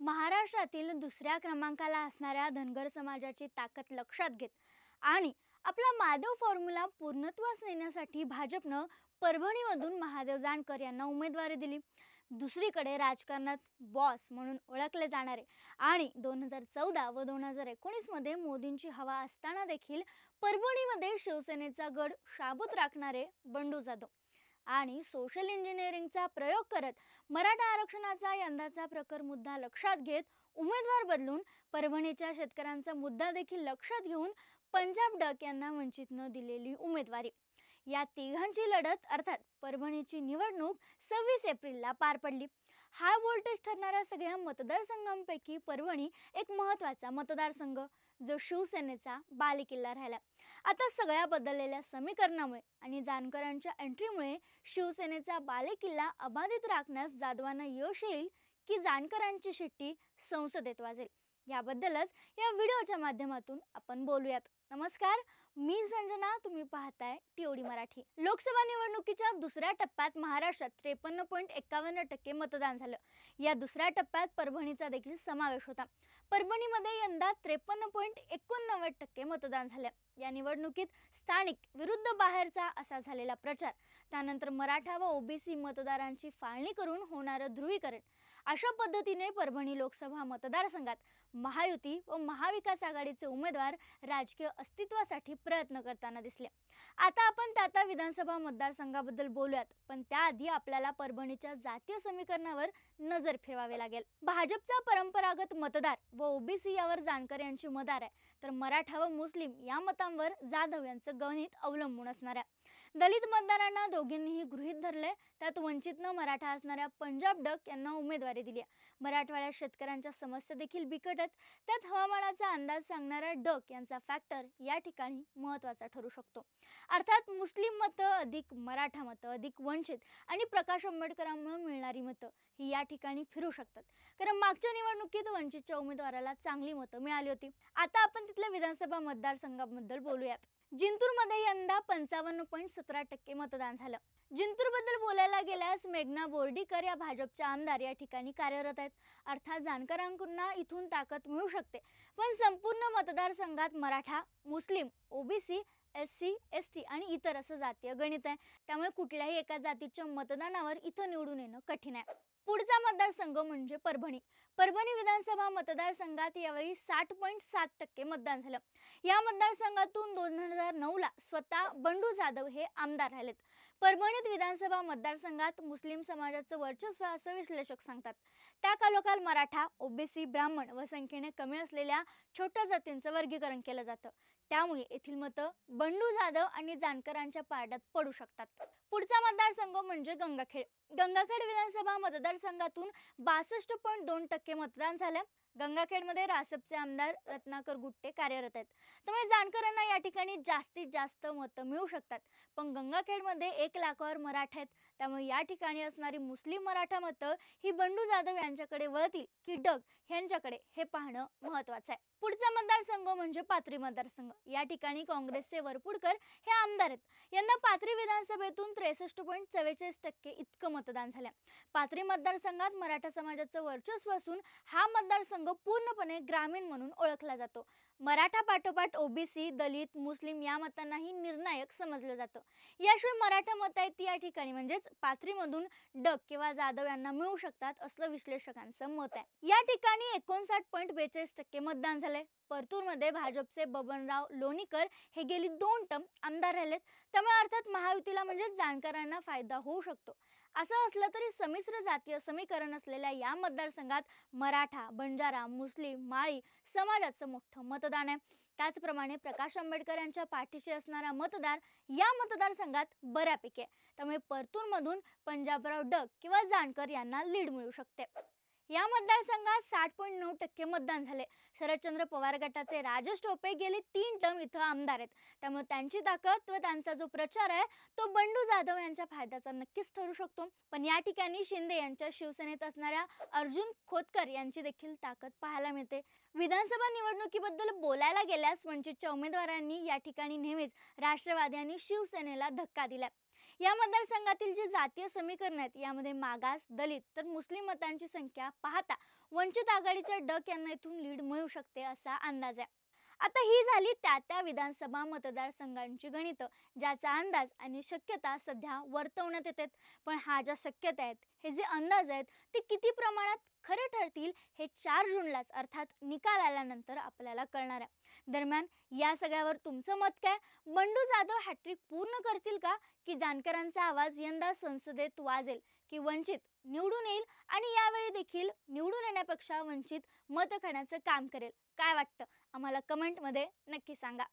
महाराष्ट्रातील दुसऱ्या क्रमांकाला असणाऱ्या धनगर समाजाची ताकद लक्षात घेत आणि आपला माधव फॉर्म्युला पूर्णत्वास नेण्यासाठी भाजपनं परभणीमधून महादेव जानकर यांना उमेदवारी दिली. दुसरीकडे राजकारणात बॉस म्हणून ओळखले जाणारे आणि दोन हजार चौदा व दोन हजार एकोणीसमध्ये मोदींची हवा असताना देखील परभणीमध्ये शिवसेनेचा गड शाबूत राखणारे बंडू जाधव. आणि सोशल इंजिनिअरिंगचा प्रयोग करत मराठा आरक्षणाचा यंदाचा प्रकर मुद्दा लक्षात घेत उमेदवार बदलून परभणीच्या शेतकऱ्यांचा मुद्दा देखील लक्षात घेऊन पंजाब डक यांना वंचितनं दिलेली उमेदवारी. या तिघांची लढत अर्थात परभणीची निवडणूक सव्वीस एप्रिलला पार पडली. हाय व्होल्टेज ठरणाऱ्या सगळ्या मतदारसंघांपैकी परभणी एक महत्त्वाचा मतदारसंघ जो शिवसेनेचा बालेकिल्ला राहिला. आता सगळ्या बदललेल्या समीकरणामुळे आणि जानकरांच्या एंट्रीमुळे शिवसेनेचा बालेकिल्ला अबाधित राखण्यास जाधवांना यश येईल की जानकरांची शिट्टी संसदेत वाजेल? याबद्दलच या व्हिडिओच्या माध्यमातून आपण बोलूयात. नमस्कार मी संजना तुम्ही पाहताय टीओडी मराठी. लोकसभा निवडणुकीच्या दुसऱ्या टप्प्यात महाराष्ट्रात त्रेपन्न पॉईंट एकावन्न टक्के मतदान झालं. या दुसऱ्या टप्प्यात परभणीचा देखील समावेश होता. परभणीमध्ये यंदा त्रेपन्न पॉईंट एकोणनव्वद टक्के मतदान झालं. या निवडणुकीत स्थानिक विरुद्ध बाहेरचा असा झालेला प्रचार. त्यानंतर मराठा व ओबीसी मतदारांची फाळणी करून होणारं ध्रुवीकरण. अशा पद्धतीने परभणी लोकसभा मतदारसंघात महायुती व महाविकास आघाडीचे उमेदवार राजकीय अस्तित्वासाठी प्रयत्न करताना दिसले. आता आपण त्या विधानसभा मतदारसंघाबद्दल बोलूयात पण त्याआधी आपल्याला परभणीच्या जातीय समीकरणावर नजर फिरवावे लागेल. भाजपचा परंपरागत मतदार व ओबीसी यावर जानकर यांची मदार आहे तर मराठा व मुस्लिम या मतांवर जाधव यांचं गणित अवलंबून असणार आहे. दलित मतदारांना दोघींनीही गृहीत धरले त्यात वंचितनं मराठा असणाऱ्या पंजाब डक यांना उमेदवारी दिली मराठवाड्या मराठवाड्यात शेतकऱ्यांच्या समस्या देखील बिकट आहेत. त्यात हवामानाचा अंदाज सांगणारा डक यांचा फॅक्टर या ठिकाणी महत्त्वाचा ठरू शकतो. अर्थात मुस्लिम मतं अधिक मराठा मतं अधिक वंचित आणि प्रकाश आंबेडकरांमुळे मिळणारी मतं ही या ठिकाणी फिरू शकतात. कारण मागच्या निवडणुकीत वंचितच्या उमेदवाराला चांगली मतं मिळाली होती. आता आपण तिथल्या विधानसभा मतदारसंघाबद्दल बोलूयात. जिंतूरमध्ये यंदा पंचावन्न पॉईंट सतरा टक्के मतदान झालं. जिंतूरबद्दल बोलायला गेल्यास मेघना बोर्डीकर या भाजपच्या आमदार या ठिकाणी कार्यरत आहेत. अर्थात जानकरांना इथून ताकद मिळू शकते. पण संपूर्ण मतदारसंघात Maratha Muslim OBC S C S T आणि इतर असं जातीय गणित आहे. त्यामुळे कुठल्याही एका जातीच्या मतदानावर इथं निवडून येणं कठीण आहे. पुढचा मतदारसंघ म्हणजे परभणी. परभणी विधानसभा मतदारसंघात यावेळी साठ पॉईंट सात टक्के मतदान झालं. या मतदारसंघातून दोन हजार नऊला स्वतः बंडू जाधव हे आमदार राहिलेत. परभणीत विधानसभा मतदारसंघात मुस्लिम समाजाचं वर्चस्व असं विश्लेषक सांगतात. त्या कालोखाल मराठा ओबीसी ब्राह्मण व संख्येने कमी असलेल्या छोट्या जातींचं वर्गीकरण केलं जातं. त्यामुळे येथील मतं बंडू जाधव आणि जानकरांच्या पारड्यात पडू शकतात. पुढचा मतदारसंघ म्हणजे गंगाखेड. गंगाखेड विधानसभा मतदारसंघातून बासष्ट पॉईंट दोन टक्के मतदान झालं. गंगाखेडमध्ये रासपचे आमदार रत्नाकर गुट्टे कार्यरत आहेत. त्यामुळे जानकरांना या ठिकाणी जास्तीत जास्त मतं मिळू शकतात. पण गंगाखेडमध्ये एक लाखावर मराठा आहेत. त्यामुळे या ठिकाणी असणारी मुस्लिम मराठा मतं ही बंडू जाधव यांच्याकडे वळतील की डग यांच्याकडे हे पाहणं महत्वाचं आहे. पुढचा मतदारसंघ म्हणजे पाथरी मतदारसंघ. या ठिकाणी काँग्रेसचे वरपुडकर हे आमदार आहेत. यांना पाथरी विधानसभेतून त्रेसष्ट पॉईंट चव्वेचाळीस टक्के इतकं मतदान झालं. पाथरी मतदारसंघात मराठा समाजाचं वर्चस्व असून हा मतदारसंघ पूर्णपणे ग्रामीण म्हणून ओळखला जातो. मराठा पाठोपाठ ओबीसी दलित मुस्लिम या मतांनाही निर्णायक समजलं जातं. याशिवाय मराठा मत आहेत या ठिकाणी म्हणजेच पाथरीमधून डग किंवा जाधव यांना मिळू शकतात असं विश्लेषकांचं मत आहे. या ठिकाणी एकोणसाठ पॉईंट बेचाळीस टक्के मतदान झालंय. परतूरमध्ये भाजपचे बबनराव लोणीकर हे गेली दोन टर्म आमदार राहिलेत. त्यामुळे अर्थात महायुतीला म्हणजे जाणकारांना फायदा होऊ शकतो. असं असलं तरी समिश्र जातीय समीकरण असलेल्या या मतदारसंघात मराठा बंजारा मुस्लिम माळी समाजाचं मोठं मतदान आहे. त्याचप्रमाणे प्रकाश आंबेडकर यांच्या पाठीशी असणारा मतदार या मतदारसंघात बऱ्यापैकी आहे. त्यामुळे परतूरमधून पंजाबराव डग किंवा जानकर यांना लीड मिळू शकते. या मतदारसंघात साठ पॉईंट नऊ टक्के मतदान झाले. शरदचंद्र पवार गटाचे राजेश टोपे गेले तीन टर्म इथं आमदार आहेत. त्यामुळे त्यांची ताकद व त्यांचा जो प्रचार आहे तो बंडू जाधव यांच्या फायद्याचा नक्कीच ठरू शकतो. पण या ठिकाणी शिंदे यांच्या शिवसेनेत असणाऱ्या अर्जुन खोतकर यांची देखील ताकद पाहायला मिळते. विधानसभा निवडणुकीबद्दल बोलायला गेल्यास वंचितच्या उमेदवारांनी या ठिकाणी नेहमीच राष्ट्रवादी आणि शिवसेनेला धक्का दिला. या मतदारसंघातील जे जातीय समीकरण आहेत यामध्ये मागास दलित तर मुस्लिम मतांची संख्या पाहता वंचित आघाडीच्या डक यांना इथून लीड मिळू शकते असा अंदाज आहे. आता ही झाली त्या त्या विधानसभा मतदारसंघांची गणितं ज्याचा अंदाज आणि शक्यता सध्या वर्तवण्यात येतात. पण हा ज्या शक्यता आहेत हे जे अंदाज आहेत ते किती प्रमाणात खरे ठरतील हे चार जूनलाच अर्थात निकाल आल्यानंतर आपल्याला कळणार आहे. दरम्यान या सगळ्यावर तुमचं मत काय? बंडू जाधव हॅट्रिक पूर्ण करतील का? की जानकरांचा आवाज यंदा संसदेत वाजेल की वंचित निवडून येईल आणि यावेळी देखील निवडून येण्यापेक्षा वंचित मत खाण्याचं काम करेल? काय वाटतं? आम्हाला कमेंटमध्ये नक्की सांगा.